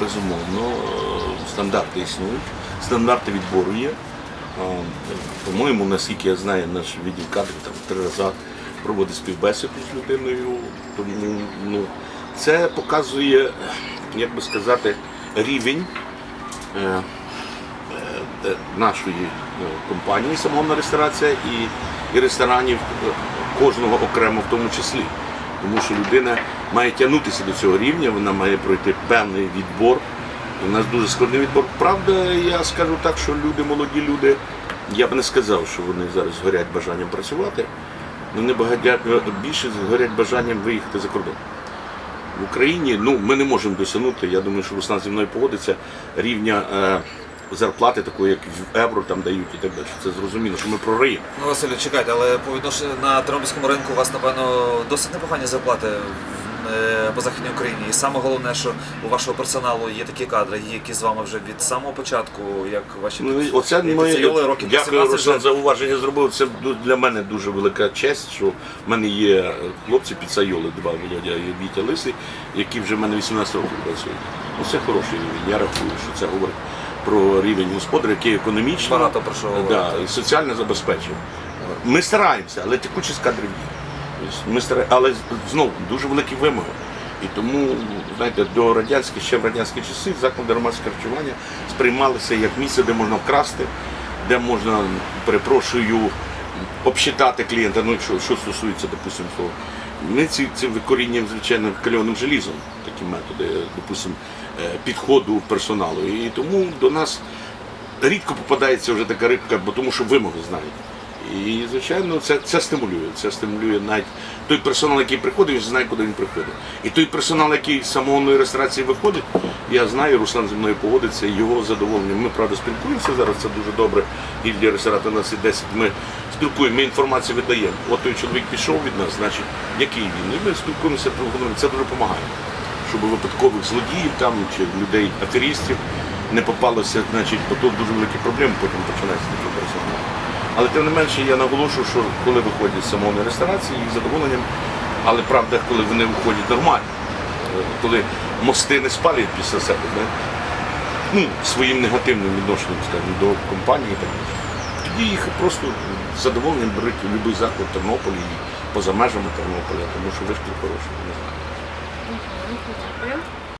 безумовно, е, стандарти існують, стандарти відбору є. Е, По-моєму, наскільки я знаю, наш відділ кадрів там три рази проводить співбесіду з людиною. Тому ну, це показує, як би сказати, рівень е, нашої компанії самогонна реєстрація і, і ресторанів кожного окремо в тому числі. Тому що людина має тягнутися до цього рівня, вона має пройти певний відбор. У нас дуже складний відбор. Правда, я скажу так, що люди, молоді люди, я б не сказав, що вони зараз горять бажанням працювати. Вони багатять, більше горять бажанням виїхати за кордон. В Україні ну, ми не можемо досягнути, я думаю, що Руслан зі мною погодиться, рівня е, зарплати такої, як в євро там дають і так далі. Це зрозуміло, що ми прориємо. Ну, Василю, чекайте, але по відношенню на Тернопільському ринку у вас, напевно, досить непогані зарплати е, по Західній Україні. І саме головне, що у вашого персоналу є такі кадри, які з вами вже від самого початку, як ваші Ну, оце ми, піцейоли років дякую, Руслан, вже- за уваження зробив. Це для мене дуже велика честь, що в мене є хлопці піцайоли, два Володя і Вітя Лисий, які вже в мене 18 років працюють. Ну, це хороший рівень. Я рахую, що це говорить про рівень господаря, який економічно Багато про що да, говорити. і соціально забезпечив. Ми стараємося, але текучість кадрів є. Ми стараємося, але знову дуже великі вимоги. І тому, знаєте, до радянських, ще в радянські часи заклади громадського харчування сприймалися як місце, де можна вкрасти, де можна, перепрошую, обсчитати клієнта, ну що, що стосується, допустимо, того. Ми ці, ці викорінюємо, звичайно, кальоним желізом, такі методи, допустимо, е, підходу персоналу. І тому до нас рідко попадається вже така рибка, бо тому що вимоги знають. І, звичайно, це, це стимулює. Це стимулює навіть той персонал, який приходить, він знає, куди він приходить. І той персонал, який з самогонної реєстрації виходить, я знаю, Руслан зі мною погодиться, його задоволення. Ми, правда, спілкуємося зараз, це дуже добре. Гільдія реєстратора у нас є 10, ми спілкуємо, ми інформацію видаємо. От той чоловік пішов від нас, значить, який він? І ми спілкуємося, це дуже допомагає. Щоб випадкових злодіїв там чи людей аферістів не попалося, значить, бо тут дуже великі проблеми потім починаються такі персонали. Але тим не менше я наголошую, що коли виходять з самого реєстрації, їх задоволенням, але правда, коли вони виходять нормально, е, коли мости не спалюють після себе, не? ну, своїм негативним відношенням, скажімо, до компанії так. Тоді їх просто задоволенням беруть у будь-який заклад Тернополі і поза межами Тернополя, тому що вишки хороші, не знаю. Дякую.